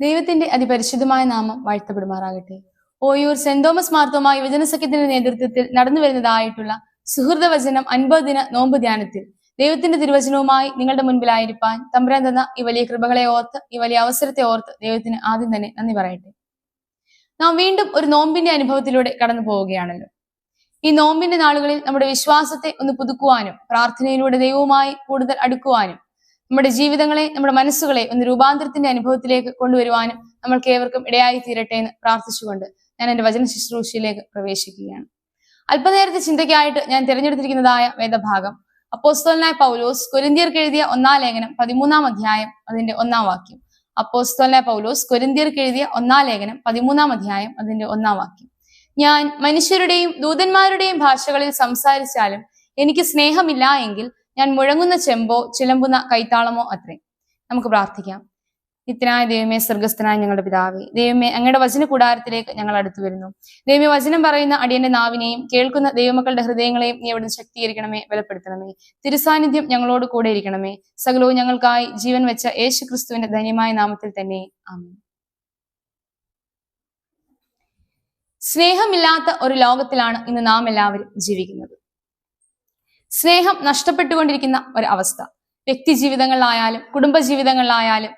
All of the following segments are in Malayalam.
ദൈവത്തിന്റെ അതിപരിശുദ്ധമായ നാമം വാഴ്ത്തപ്പെടുമാറാകട്ടെ. ഓയൂർ സെന്റ് തോമസ് മാർത്തോമ യുവജന സഖ്യത്തിന്റെ നേതൃത്വത്തിൽ നടന്നു വരുന്നതായിട്ടുള്ള സുഹൃത വചനം അൻപത് ദിന നോമ്പ് ധ്യാനത്തിൽ ദൈവത്തിന്റെ തിരുവചനവുമായി നിങ്ങളുടെ മുൻപിലായിരിക്കാൻ തമ്പുരാൻ തന്ന ഈ വലിയ കൃപകളെ ഓർത്ത് ഈ വലിയ അവസരത്തെ ഓർത്ത് ദൈവത്തിന് ആദ്യം തന്നെ നന്ദി പറയട്ടെ. നാം വീണ്ടും ഒരു നോമ്പിന്റെ അനുഭവത്തിലൂടെ കടന്നു പോവുകയാണല്ലോ. ഈ നോമ്പിന്റെ നാളുകളിൽ നമ്മുടെ വിശ്വാസത്തെ ഒന്ന് പുതുക്കുവാനും പ്രാർത്ഥനയിലൂടെ ദൈവവുമായി കൂടുതൽ അടുക്കുവാനും നമ്മുടെ ജീവിതങ്ങളെ നമ്മുടെ മനസ്സുകളെ ഒന്ന് രൂപാന്തരത്തിന്റെ അനുഭവത്തിലേക്ക് കൊണ്ടുവരുവാനും നമ്മൾക്ക് ഏവർക്കും ഇടയായി തീരട്ടെ എന്ന് പ്രാർത്ഥിച്ചുകൊണ്ട് ഞാൻ എന്റെ വചന ശുശ്രൂഷയിലേക്ക് പ്രവേശിക്കുകയാണ്. അല്പനേരത്തെ ചിന്തയ്ക്കായിട്ട് ഞാൻ തിരഞ്ഞെടുത്തിരിക്കുന്നതായ വേദഭാഗം. അപ്പോസ്തോലനായ പൗലോസ് കൊരിന്തിയർക്ക് എഴുതിയ ഒന്നാം ലേഖനം പതിമൂന്നാം അധ്യായം അതിന്റെ ഒന്നാം വാക്യം. അപ്പോസ്തോലനായ പൗലോസ് കൊരിന്തിയർക്ക് എഴുതിയ ഒന്നാം ലേഖനം പതിമൂന്നാം അധ്യായം അതിന്റെ ഒന്നാം വാക്യം. ഞാൻ മനുഷ്യരുടെയും ദൂതന്മാരുടെയും ഭാഷകളിൽ സംസാരിച്ചാലും എനിക്ക് സ്നേഹമില്ല എങ്കിൽ ഞാൻ മുഴങ്ങുന്ന ചെമ്പോ ചിലമ്പുന്ന കൈത്താളമോ അത്രേ. നമുക്ക് പ്രാർത്ഥിക്കാം. നിത്യനായ ദൈവമേ സ്വർഗസ്ഥനായ ഞങ്ങളുടെ പിതാവേ ദൈവമേ അങ്ങയുടെ വചന കൂടാരത്തിലേക്ക് ഞങ്ങൾ അടുത്തു വരുന്നു. ദൈവമേ വചനം പറയുന്ന അടിയന്റെ നാവിനെയും കേൾക്കുന്ന ദൈവമക്കളുടെ ഹൃദയങ്ങളെയും നീ എവിടെ ശക്തീകരിക്കണമേ ബലപ്പെടുത്തണമേ. തിരുസാന്നിധ്യം ഞങ്ങളോട് കൂടെ ഇരിക്കണമേ. സകലവും ഞങ്ങൾക്കായി ജീവൻ വെച്ച യേശു ക്രിസ്തുവിന്റെ ധന്യമായ നാമത്തിൽ തന്നെ. ആമേ സ്നേഹമില്ലാത്ത ഒരു ലോകത്തിലാണ് ഇന്ന് നാം എല്ലാവരും ജീവിക്കുന്നത്. സ്നേഹം നഷ്ടപ്പെട്ടുകൊണ്ടിരിക്കുന്ന ഒരു അവസ്ഥ വ്യക്തി ജീവിതങ്ങളിലായാലും കുടുംബ ജീവിതങ്ങളിലായാലും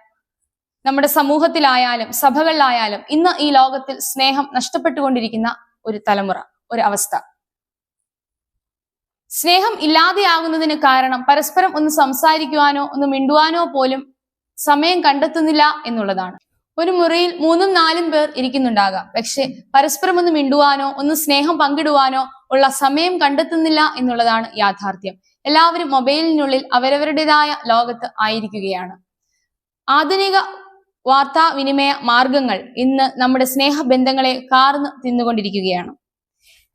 നമ്മുടെ സമൂഹത്തിലായാലും സഭകളിലായാലും ഇന്ന് ഈ ലോകത്തിൽ സ്നേഹം നഷ്ടപ്പെട്ടുകൊണ്ടിരിക്കുന്ന ഒരു തലമുറ ഒരു അവസ്ഥ സ്നേഹം ഇല്ലാതെയാകുന്നതിന് കാരണം പരസ്പരം ഒന്ന് സംസാരിക്കുവാനോ ഒന്ന് മിണ്ടുവാനോ പോലും സമയം കണ്ടെത്തുന്നില്ല എന്നുള്ളതാണ്. ഒരു മുറിയിൽ മൂന്നും നാലും പേർ ഇരിക്കുന്നുണ്ടാകാം. പക്ഷെ പരസ്പരം ഒന്ന് മിണ്ടുവാനോ ഒന്ന് സ്നേഹം പങ്കിടുവാനോ ഉള്ള സമയം കണ്ടെത്തുന്നില്ല എന്നുള്ളതാണ് യാഥാർത്ഥ്യം. എല്ലാവരും മൊബൈലിനുള്ളിൽ അവരവരുടേതായ ലോകത്ത് ആയിരിക്കുകയാണ്. ആധുനിക വാർത്താ വിനിമയ മാർഗങ്ങൾ ഇന്ന് നമ്മുടെ സ്നേഹബന്ധങ്ങളെ കാർന്ന് തിന്നുകൊണ്ടിരിക്കുകയാണ്.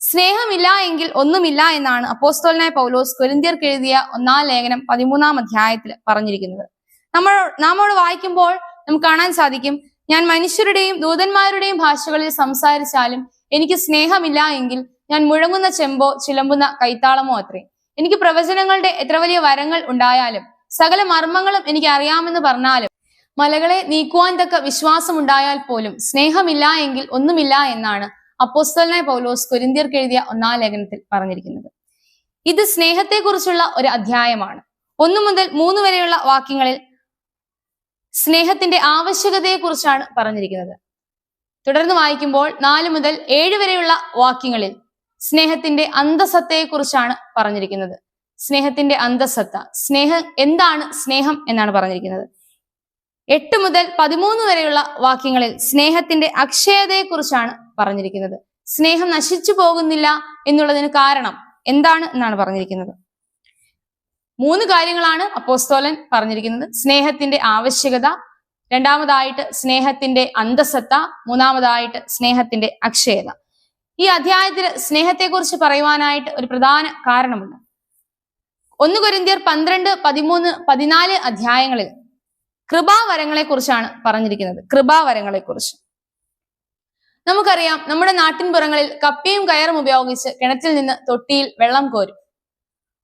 സ്നേഹമില്ല എങ്കിൽ ഒന്നുമില്ല എന്നാണ് അപ്പോസ്തോലനായ പൗലോസ് കൊരിന്തിയർക്ക് എഴുതിയ ഒന്നാം ലേഖനം പതിമൂന്നാം അധ്യായത്തിൽ പറഞ്ഞിരിക്കുന്നത്. നമ്മൾ നാമോട് വായിക്കുമ്പോൾ നമുക്ക് കാണാൻ സാധിക്കും ഞാൻ മനുഷ്യരുടെയും ദൂതന്മാരുടെയും ഭാഷകളിൽ സംസാരിച്ചാലും എനിക്ക് സ്നേഹമില്ല എങ്കിൽ ഞാൻ മുഴങ്ങുന്ന ചെമ്പോ ചിലമ്പുന്ന കൈത്താളമോ അത്രേ. എനിക്ക് പ്രവചനങ്ങളുടെ എത്ര വലിയ വരങ്ങൾ ഉണ്ടായാലും സകല മർമ്മങ്ങളും എനിക്ക് അറിയാമെന്ന് പറഞ്ഞാലും മലകളെ നീക്കുവാൻ തക്ക വിശ്വാസം ഉണ്ടായാൽ പോലും സ്നേഹമില്ല എങ്കിൽ ഒന്നുമില്ല എന്നാണ് അപ്പോസ്തലനായ പൗലോസ് കൊരിന്തിയർക്ക് എഴുതിയ ഒന്നാം ലേഖനത്തിൽ പറഞ്ഞിരിക്കുന്നത്. ഇത് സ്നേഹത്തെക്കുറിച്ചുള്ള ഒരു അധ്യായമാണ്. ഒന്നു മുതൽ മൂന്ന് വരെയുള്ള വാക്യങ്ങളിൽ സ്നേഹത്തിന്റെ ആവശ്യകതയെക്കുറിച്ചാണ് പറഞ്ഞിരിക്കുന്നത്. തുടർന്ന് വായിക്കുമ്പോൾ നാല് മുതൽ ഏഴ് വരെയുള്ള വാക്യങ്ങളിൽ സ്നേഹത്തിന്റെ അന്തസത്തയെക്കുറിച്ചാണ് പറഞ്ഞിരിക്കുന്നത്. സ്നേഹത്തിന്റെ അന്തസത്ത സ്നേഹം എന്താണ് സ്നേഹം എന്നാണ് പറഞ്ഞിരിക്കുന്നത്. എട്ട് മുതൽ പതിമൂന്ന് വരെയുള്ള വാക്യങ്ങളിൽ സ്നേഹത്തിന്റെ അക്ഷയതയെക്കുറിച്ചാണ് പറഞ്ഞിരിക്കുന്നത്. സ്നേഹം നശിച്ചു പോകുന്നില്ല എന്നുള്ളതിന് കാരണം എന്താണ് എന്നാണ് പറഞ്ഞിരിക്കുന്നത്. മൂന്ന് കാര്യങ്ങളാണ് അപ്പോസ്തോലൻ പറഞ്ഞിരിക്കുന്നത്. സ്നേഹത്തിന്റെ ആവശ്യകത രണ്ടാമതായിട്ട് സ്നേഹത്തിന്റെ അന്തസത്ത മൂന്നാമതായിട്ട് സ്നേഹത്തിന്റെ അക്ഷയത. ഈ അധ്യായത്തിൽ സ്നേഹത്തെക്കുറിച്ച് പറയുവാനായിട്ട് ഒരു പ്രധാന കാരണമുണ്ട്. ഒന്ന് കൊരിന്തിയർ പന്ത്രണ്ട് പതിമൂന്ന് പതിനാല് അധ്യായങ്ങളിൽ കൃപാവരങ്ങളെ കുറിച്ചാണ് പറഞ്ഞിരിക്കുന്നത്. കൃപാവരങ്ങളെ കുറിച്ച് നമുക്കറിയാം നമ്മുടെ നാട്ടിൻപുറങ്ങളിൽ കപ്പിയും കയറും ഉപയോഗിച്ച് കിണറ്റിൽ നിന്ന് തൊട്ടിയിൽ വെള്ളം കോരും.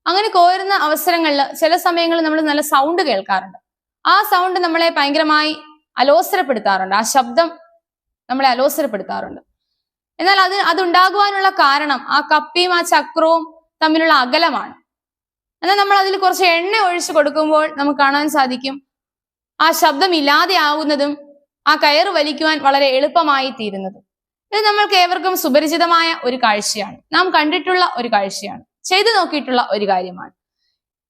അങ്ങനെ കോരുന്ന അവസരങ്ങളിൽ ചില സമയങ്ങളിൽ നമ്മൾ നല്ല സൗണ്ട് കേൾക്കാറുണ്ട്. ആ സൗണ്ട് നമ്മളെ ഭയങ്കരമായി അലോസരപ്പെടുത്താറുണ്ട്. ആ ശബ്ദം നമ്മളെ അലോസരപ്പെടുത്താറുണ്ട്. എന്നാൽ അത് അതുണ്ടാകുവാനുള്ള കാരണം ആ കപ്പിയും ആ ചക്രവും തമ്മിലുള്ള അകലമാണ്. എന്നാൽ നമ്മൾ അതിൽ കുറച്ച് എണ്ണ ഒഴിച്ചു കൊടുക്കുമ്പോൾ നമുക്ക് കാണാൻ സാധിക്കും ആ ശബ്ദം ഇല്ലാതെയാവുന്നതും ആ കയറ് വലിക്കുവാൻ വളരെ എളുപ്പമായി തീരുന്നതും. ഇത് നമ്മൾക്ക് ഏവർക്കും സുപരിചിതമായ ഒരു കാഴ്ചയാണ്. നാം കണ്ടിട്ടുള്ള ഒരു കാഴ്ചയാണ്. ചെയ്തു നോക്കിയിട്ടുള്ള ഒരു കാര്യമാണ്.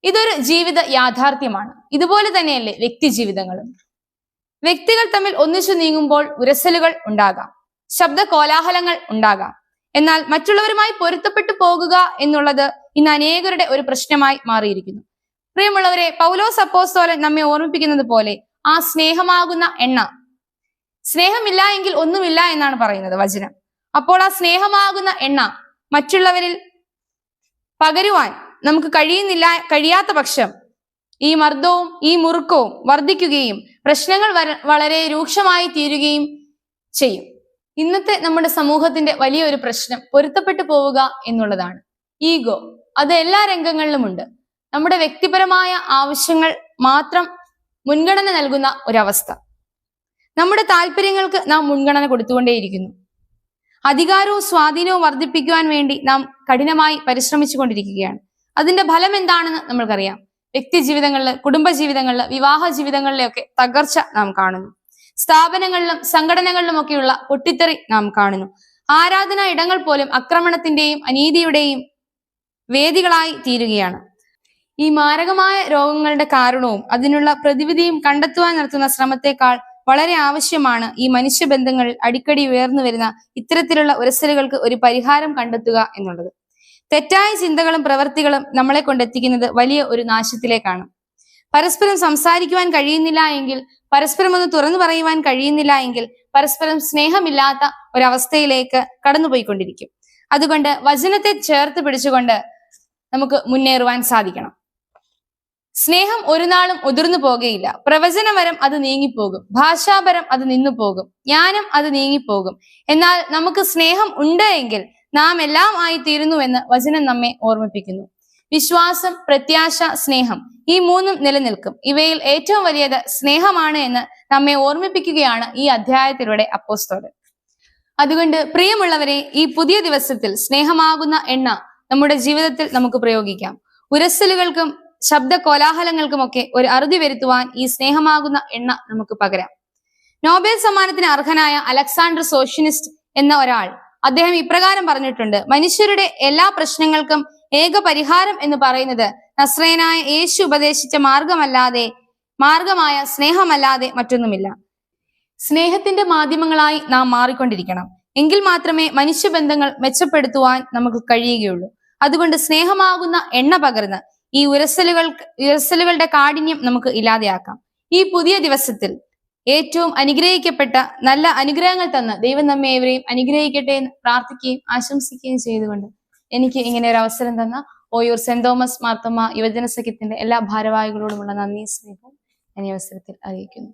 ഇതൊരു ജീവിത യാഥാർത്ഥ്യമാണ്. ഇതുപോലെ തന്നെയല്ലേ വ്യക്തി ജീവിതങ്ങളും. വ്യക്തികൾ തമ്മിൽ ഒന്നിച്ചു നീങ്ങുമ്പോൾ ഉരസലുകൾ ഉണ്ടാകാം. ശബ്ദ കോലാഹലങ്ങൾ ഉണ്ടാകാം. എന്നാൽ മറ്റുള്ളവരുമായി പൊരുത്തപ്പെട്ടു പോകുക എന്നുള്ളത് ഇന്ന് അനേകരുടെ ഒരു പ്രശ്നമായി മാറിയിരിക്കുന്നു. പ്രിയമുള്ളവരെ പൗലോസ് അപ്പോസ്തോലൻ നമ്മെ ഓർമ്മിപ്പിക്കുന്നത് പോലെ ആ സ്നേഹമാകുന്ന എണ്ണ. സ്നേഹമില്ല എങ്കിൽ ഒന്നുമില്ല എന്നാണ് പറയുന്നത് വചനം. അപ്പോൾ ആ സ്നേഹമാകുന്ന എണ്ണ മറ്റുള്ളവരിൽ പകരുവാൻ നമുക്ക് കഴിയുന്നില്ല കഴിയാത്ത പക്ഷം ഈ മർദ്ദവും ഈ മുറുക്കവും വർദ്ധിക്കുകയും പ്രശ്നങ്ങൾ വളരെ രൂക്ഷമായി തീരുകയും ചെയ്യും. ഇന്നത്തെ നമ്മുടെ സമൂഹത്തിന്റെ വലിയൊരു പ്രശ്നം പൊരുത്തപ്പെട്ടു പോവുക എന്നുള്ളതാണ്. ഈഗോ അത് എല്ലാ രംഗങ്ങളിലുമുണ്ട്. നമ്മുടെ വ്യക്തിപരമായ ആവശ്യങ്ങൾ മാത്രം മുൻഗണന നൽകുന്ന ഒരവസ്ഥ. നമ്മുടെ താല്പര്യങ്ങൾക്ക് നാം മുൻഗണന കൊടുത്തുകൊണ്ടേയിരിക്കുന്നു. അധികാരവും സ്വാധീനവും വർദ്ധിപ്പിക്കുവാൻ വേണ്ടി നാം കഠിനമായി പരിശ്രമിച്ചു കൊണ്ടിരിക്കുകയാണ്. അതിന്റെ ഫലം എന്താണെന്ന് നമ്മൾക്കറിയാം. വ്യക്തി ജീവിതങ്ങളിൽ കുടുംബ ജീവിതങ്ങളിൽ വിവാഹ ജീവിതങ്ങളിലൊക്കെ തകർച്ച നാം കാണുന്നു. സ്ഥാപനങ്ങളിലും സംഘടനകളിലുമൊക്കെയുള്ള പൊട്ടിത്തെറി നാം കാണുന്നു. ആരാധനാ ഇടങ്ങൾ പോലും ആക്രമണത്തിന്റെയും അനീതിയുടെയും വേദികളായി തീരുകയാണ്. ഈ മാരകമായ രോഗങ്ങളുടെ കാരണവും അതിനുള്ള പ്രതിവിധിയും കണ്ടെത്തുവാൻ നടത്തുന്ന ശ്രമത്തെക്കാൾ വളരെ ആവശ്യമാണ് ഈ മനുഷ്യബന്ധങ്ങളിൽ അടിക്കടി ഉയർന്നു വരുന്ന ഇത്തരത്തിലുള്ള ഉരസലുകൾക്ക് ഒരു പരിഹാരം കണ്ടെത്തുക എന്നുള്ളത്. തെറ്റായ ചിന്തകളും പ്രവൃത്തികളും നമ്മളെ കൊണ്ടെത്തിക്കുന്നത് വലിയ ഒരു നാശത്തിലേക്കാണ്. പരസ്പരം സംസാരിക്കുവാൻ കഴിയുന്നില്ല എങ്കിൽ പരസ്പരം ഒന്ന് തുറന്നു പറയുവാൻ കഴിയുന്നില്ല എങ്കിൽ പരസ്പരം സ്നേഹമില്ലാത്ത ഒരവസ്ഥയിലേക്ക് കടന്നുപോയിക്കൊണ്ടിരിക്കും. അതുകൊണ്ട് വചനത്തെ ചേർത്ത് പിടിച്ചുകൊണ്ട് നമുക്ക് മുന്നേറുവാൻ സാധിക്കണം. സ്നേഹം ഒരു നാളും ഉതിർന്നു പോകുകയില്ല. പ്രവചനപരം അത് നീങ്ങിപ്പോകും. ഭാഷാപരം അത് നിന്നു പോകും. ജ്ഞാനം അത് നീങ്ങിപ്പോകും. എന്നാൽ നമുക്ക് സ്നേഹം ഉണ്ട് എങ്കിൽ നാം എല്ലാം ആയിത്തീരുന്നുവെന്ന് വചനം നമ്മെ ഓർമ്മിപ്പിക്കുന്നു. വിശ്വാസം പ്രത്യാശ സ്നേഹം ഈ മൂന്നും നിലനിൽക്കും. ഇവയിൽ ഏറ്റവും വലിയത് സ്നേഹമാണ് എന്ന് നമ്മെ ഓർമ്മിപ്പിക്കുകയാണ് ഈ അധ്യായത്തിലൂടെ അപ്പോസ്തോട് അതുകൊണ്ട് പ്രിയമുള്ളവരെ ഈ പുതിയ ദിവസത്തിൽ സ്നേഹമാകുന്ന എണ്ണ നമ്മുടെ ജീവിതത്തിൽ നമുക്ക് പ്രയോഗിക്കാം. ഉരസലുകൾക്കും ശബ്ദ കോലാഹലങ്ങൾക്കുമൊക്കെ ഒരു അറുതി വരുത്തുവാൻ ഈ സ്നേഹമാകുന്ന എണ്ണ നമുക്ക് പകരാം. നോബൽ സമ്മാനത്തിന് അർഹനായ അലക്സാണ്ടർ സോഷ്യനിസ്റ്റ് എന്ന ഒരാൾ അദ്ദേഹം ഇപ്രകാരം പറഞ്ഞിട്ടുണ്ട്. മനുഷ്യരുടെ എല്ലാ പ്രശ്നങ്ങൾക്കും ഏക പരിഹാരം എന്ന് പറയുന്നത് നസ്രയനായ യേശു ഉപദേശിച്ച മാർഗമല്ലാതെ മാർഗമായ സ്നേഹമല്ലാതെ മറ്റൊന്നുമില്ല. സ്നേഹത്തിന്റെ മാധ്യമങ്ങളായി നാം മാറിക്കൊണ്ടിരിക്കണം. എങ്കിൽ മാത്രമേ മനുഷ്യബന്ധങ്ങൾ മെച്ചപ്പെടുത്തുവാൻ നമുക്ക് കഴിയുകയുള്ളൂ. അതുകൊണ്ട് സ്നേഹമാകുന്ന എണ്ണ പകർന്ന് ഈ ഉരസലുകൾ ഉരസലുകളുടെ കാഠിന്യം നമുക്ക് ഇല്ലാതെയാക്കാം. ഈ പുതിയ ദിവസത്തിൽ ഏറ്റവും അനുഗ്രഹിക്കപ്പെട്ട നല്ല അനുഗ്രഹങ്ങൾ തന്ന് ദൈവം നമ്മെ ഏവരെയും അനുഗ്രഹിക്കട്ടെ എന്ന് പ്രാർത്ഥിക്കുകയും ആശംസിക്കുകയും ചെയ്തുകൊണ്ട് എനിക്ക് ഇങ്ങനെ ഒരു അവസരം തന്ന ഓയൂർ സെന്റ് തോമസ് മാർത്തമ്മ യുവജന സഖ്യത്തിന്റെ എല്ലാ ഭാരവാഹികളോടുമുള്ള നന്ദി സ്നേഹം ഞാൻ ഈ അവസരത്തിൽ അറിയിക്കുന്നു.